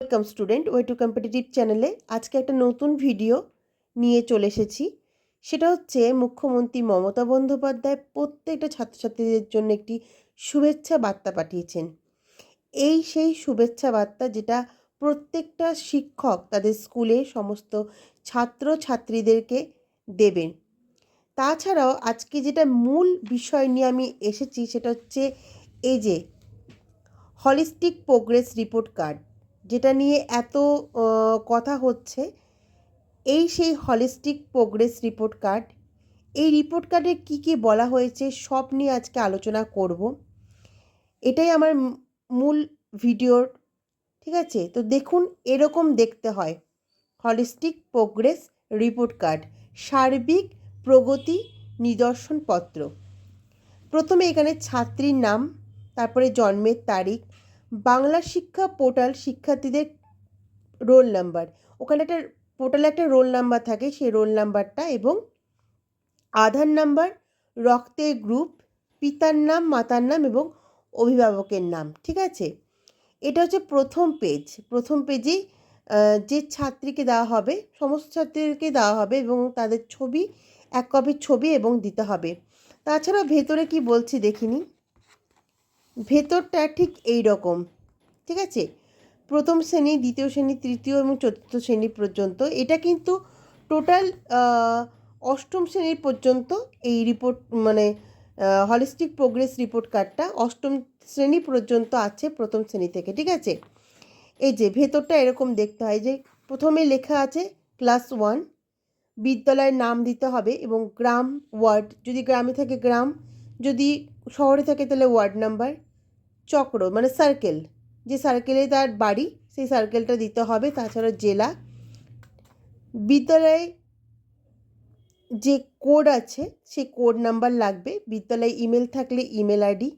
Welcome student way to competitive চ্যানেলে আজকে একটা নতুন ভিডিও নিয়ে চলে এসেছি। সেটা হচ্ছে মুখ্যমন্ত্রী মমতা বন্দ্যোপাধ্যায় প্রত্যেকটা ছাত্রছাত্রীদের জন্য একটি শুভেচ্ছা বার্তা পাঠিয়েছেন। এই সেই শুভেচ্ছা বার্তা যেটা প্রত্যেকটা শিক্ষক তাদের স্কুলে সমস্ত ছাত্র ছাত্রীদেরকে দেবেন। তাছাড়াও আজকে যেটা মূল বিষয় নিয়ে আমি এসেছি সেটা হচ্ছে এই যে হলিস্টিক প্রোগ্রেস রিপোর্ট কার্ড যেটা নিয়ে এত কথা হচ্ছে, এই সেই হলিস্টিক প্রোগ্রেস রিপোর্ট কার্ড এই রিপোর্ট কার্ডে কী কী বলা হয়েছে সব নিয়ে আজকে আলোচনা করব। এটাই আমার মূল ভিডিওর ঠিক আছে? তো দেখুন এরকম দেখতে হয় হলিস্টিক প্রোগ্রেস রিপোর্ট কার্ড সার্বিক প্রগতি নিদর্শনপত্র। প্রথমে এখানে ছাত্রীর নাম, তারপরে জন্মের তারিখ বাংলা শিক্ষা পোর্টাল শিক্ষার্থীদের রোল নাম্বার। ওখানে একটা পোর্টালে একটা রোল নাম্বার থাকে, সেই রোল নাম্বারটা এবং আধার নাম্বার, রক্তের গ্রুপ, পিতার নাম, মাতার নাম এবং অভিভাবকের নাম, ঠিক আছে? এটা হচ্ছে প্রথম পেজ প্রথম পেজেই যে ছাত্রীকে দেওয়া হবে, সমস্ত ছাত্রীকে দেওয়া হবে এবং তাদের ছবি, এক কপির ছবি এবং দিতে হবে। তাছাড়া ভেতরে কি বলছি দেখিনি। ভেতরটা ঠিক এই রকম, ঠিক আছে? প্রথম শ্রেণি, দ্বিতীয় শ্রেণি, তৃতীয় এবং চতুর্থ শ্রেণি পর্যন্ত, এটা কিন্তু টোটাল অষ্টম শ্রেণির পর্যন্ত এই রিপোর্ট মানে হলিস্টিক প্রোগ্রেস রিপোর্ট কার্ডটা অষ্টম শ্রেণি পর্যন্ত আছে প্রথম শ্রেণি থেকে, ঠিক আছে? এই যে ভেতরটা এরকম দেখতে হয় যে প্রথমে লেখা আছে ক্লাস ওয়ান বিদ্যালয়ের নাম দিতে হবে এবং গ্রাম ওয়ার্ড যদি গ্রামে থাকে গ্রাম, যদি শহরে থাকে তাহলে ওয়ার্ড নাম্বার চক্র মানে সার্কেল যে সার্কেলে তার বাড়ি, সেই সার্কেলটা দিতে হবে। তাছাড়া জেলা, বিদ্যালয়ে যে কোড আছে, সেই কোড নাম্বার লাগবে। বিদ্যালয়ে ইমেল থাকলে ইমেল আইডি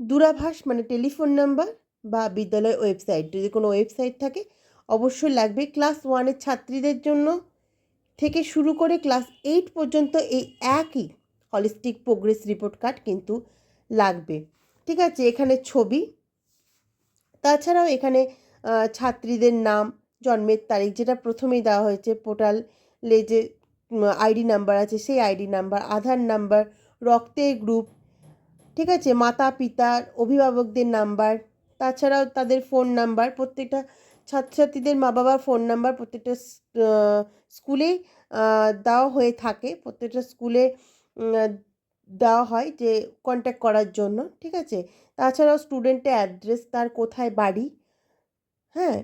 দূরাভাষ মানে টেলিফোন নাম্বার বা বিদ্যালয় ওয়েবসাইট যদি কোনো ওয়েবসাইট থাকে, অবশ্যই লাগবে। ক্লাস ওয়ানের ছাত্রীদের জন্য থেকে শুরু করে ক্লাস এইট পর্যন্ত এই একই হলিস্টিক প্রোগ্রেস রিপোর্ট কার্ড কিন্তু লাগবে। ঠিক আছে, এখানে ছবি। তাছাড়াও এখানে ছাত্রীদের নাম, জন্মের তারিখ, যেটা প্রথমেই দেওয়া হয়েছে, পোর্টালে যে আইডি নাম্বার আছে, সেই আইডি নাম্বার, আধার নাম্বার, রক্তের গ্রুপ, ঠিক আছে মাতা পিতার অভিভাবকদের নাম্বার, তাছাড়াও তাদের ফোন নাম্বার, প্রত্যেকটা ছাত্রছাত্রীদের মা বাবার ফোন নাম্বার প্রত্যেকটা স্কুলেই দেওয়া হয়ে থাকে, প্রত্যেকটা স্কুলে দেওয়া হয় যে কন্ট্যাক্ট করার জন্য, ঠিক আছে? তাছাড়াও স্টুডেন্টের অ্যাড্রেস তার কোথায় বাড়ি হ্যাঁ?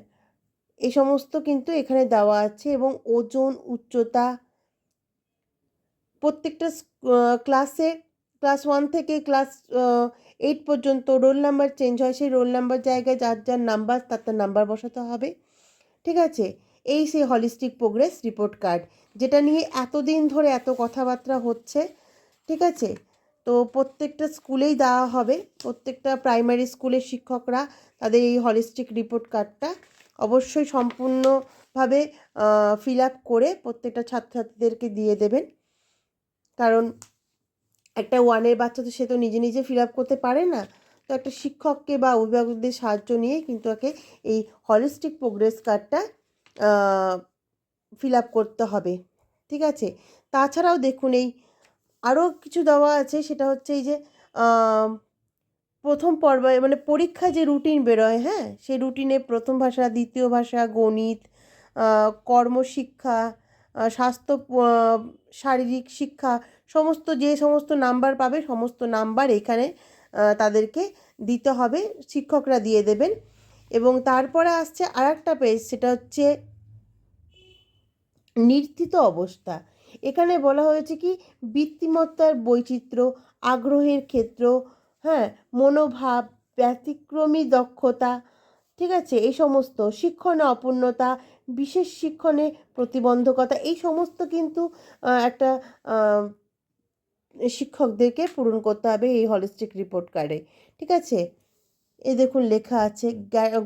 এই সমস্ত কিন্তু এখানে দেওয়া আছে এবং ওজন, উচ্চতা, প্রত্যেকটা ক্লাসে ক্লাস ওয়ান থেকে ক্লাস এইট পর্যন্ত রোল নাম্বার চেঞ্জ হয়। সেই রোল নাম্বার জায়গায় যার যার নাম্বার তার তার নাম্বার বসাতে হবে, ঠিক আছে? এই সেই হলিস্টিক প্রোগ্রেস রিপোর্ট কার্ড যেটা নিয়ে এতদিন ধরে এত কথাবার্তা হচ্ছে। ঠিক আছে? তো প্রত্যেকটা স্কুলেই দেওয়া হবে। প্রত্যেকটা প্রাইমারি স্কুলের শিক্ষকরা তাদের এই হলিস্টিক রিপোর্ট কার্ডটা অবশ্যই সম্পূর্ণভাবে ফিল আপ করে প্রত্যেকটা ছাত্রছাত্রীদেরকে দিয়ে দেবেন। কারণ একটা ওয়ানের বাচ্চা তো সে তো নিজে নিজে ফিল আপ করতে পারে না। তো একটা শিক্ষককে বা অভিভাবকদের সাহায্য নিয়ে কিন্তু তাকে এই হলিস্টিক প্রোগ্রেস কার্ডটা ফিল আপ করতে হবে। ঠিক আছে? তাছাড়াও দেখুন এই আরও কিছু দেওয়া আছে, সেটা হচ্ছে এই যে প্রথম পর্বে মানে পরীক্ষা যে রুটিন বেরোয় হ্যাঁ? সেই রুটিনে প্রথম ভাষা, দ্বিতীয় ভাষা, গণিত কর্মশিক্ষা স্বাস্থ্য শারীরিক শিক্ষা, সমস্ত যে সমস্ত নাম্বার পাবে, সমস্ত নাম্বার এখানে তাদেরকে দিতে হবে, শিক্ষকরা দিয়ে দেবেন। এবং তারপরে আসছে আর একটা পেজ সেটা হচ্ছে নির্থিত অবস্থা। এখানে বলা হয়েছে কি? বৃত্তিমত্তার বৈচিত্র্য, আগ্রহের ক্ষেত্র হ্যাঁ মনোভাব, ব্যতিক্রমী দক্ষতা, ঠিক আছে? এই সমস্ত শিক্ষণে অপূর্ণতা, বিশেষ শিক্ষণে প্রতিবন্ধকতা, এই সমস্ত কিন্তু একটা শিক্ষকদেরকে পূরণ করতে হবে এই হলিস্টিক রিপোর্ট কার্ডে, ঠিক আছে? এ দেখুন লেখা আছে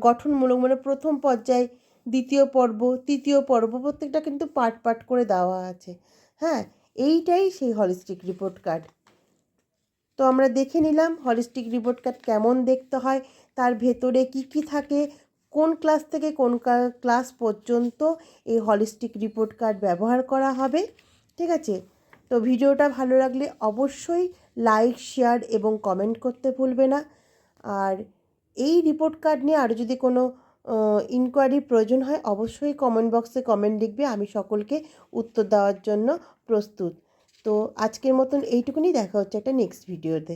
গঠনমূলক মানে প্রথম পর্যায়, দ্বিতীয় পর্ব, তৃতীয় পর্ব, প্রত্যেকটা কিন্তু পার্ট পার্ট করে দেওয়া আছে। হ্যাঁ এইটাই সেই হলিস্টিক রিপোর্ট কার্ড তো আমরা দেখে নিলাম হলিস্টিক রিপোর্ট কার্ড কেমন দেখতে হয়, তার ভেতরে কি কি থাকে, কোন ক্লাস থেকে কোন ক্লাস পর্যন্ত এই হলিস্টিক রিপোর্ট কার্ড ব্যবহার করা হবে, ঠিক আছে? তো ভিডিওটা ভালো লাগলে অবশ্যই লাইক শেয়ার এবং কমেন্ট করতে ভুলবে না। আর এই রিপোর্ট কার্ড নিয়ে আরও যদি কোনো ইনকোয়ারি প্রয়োজন হয়, অবশ্যই কমেন্ট বক্সে কমেন্ট লিখবে, আমি সকলকে উত্তর দেওয়ার জন্য প্রস্তুত। তো আজকের মতন এইটুকুনি, দেখা হচ্ছে একটা নেক্সট ভিডিওতে